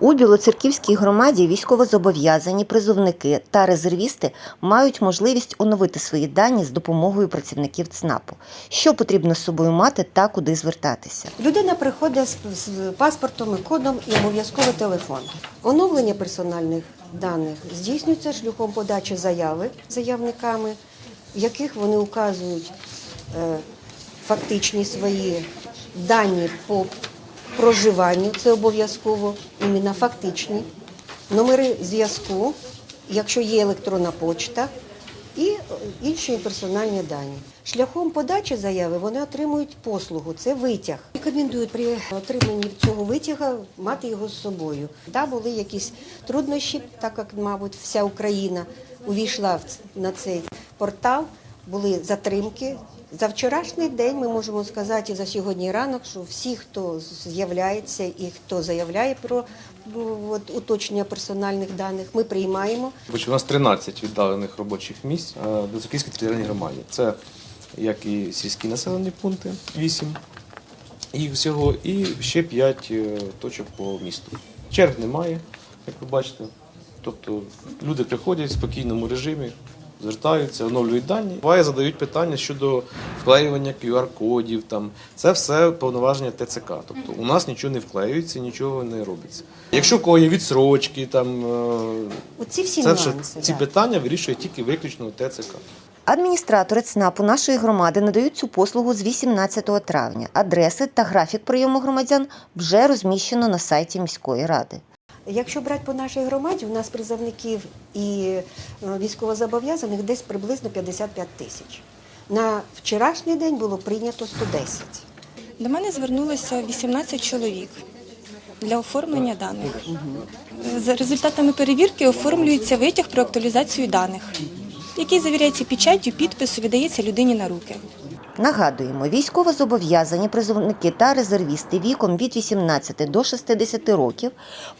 У Білоцерківській громаді військовозобов'язані призовники та резервісти мають можливість оновити свої дані з допомогою працівників ЦНАПу. Що потрібно з собою мати та куди звертатися? Людина приходить з, паспортом і кодом і обов'язково телефон. Оновлення персональних даних здійснюється шляхом подачі заяви заявниками, в яких вони указують е, фактичні свої дані по проживанню, це обов'язково, іменно фактичні, номери зв'язку, якщо є електронна почта, і е, інші персональні дані. Шляхом подачі заяви вони отримують послугу, це витяг. Рекомендують при отриманні цього витяга мати його з собою. Та були якісь труднощі, так як, мабуть, вся Україна увійшла на цей портал, були затримки. За вчорашній день ми можемо сказати за сьогодні ранок, що всі, хто з'являється і хто заявляє про от, уточнення персональних даних, ми приймаємо. У нас 13 віддалених робочих місць е, в Білоцерківській територіальній громаді. Це як і сільські населені пункти, 8 їх всього, і ще 5 точок по місту. Черг немає, як ви бачите. Тобто люди приходять в спокійному режимі, звертаються, оновлюють дані. Буває, задають питання щодо вклеювання QR-кодів. Там. Це все повноваження ТЦК. Тобто у нас нічого не вклеюється, нічого не робиться. Якщо у кого є відсрочки, там, е, Оці всі це вже нюанси. ці да. питання вирішує тільки виключно ТЦК. Адміністратори ЦНАПу нашої громади надають цю послугу з 18 травня. Адреси та графік прийому громадян вже розміщено на сайті міської ради. Якщо брати по нашій громаді, у нас призовників і е, військовозобов'язаних десь приблизно 55 тисяч. На вчорашній день було прийнято 110. До мене звернулося 18 чоловік для оформлення даних. За результатами перевірки оформлюється витяг про актуалізацію даних, який завіряється печаттю, підпису, віддається людині на руки. Нагадуємо, військовозобов'язані призовники та резервісти віком від 18 до 60 років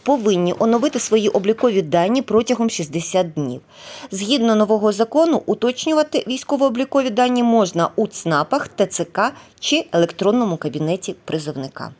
повинні оновити свої облікові дані протягом 60 днів. Згідно нового закону, уточнювати військово-облікові дані можна у ЦНАПах, ТЦК чи електронному кабінеті призовника.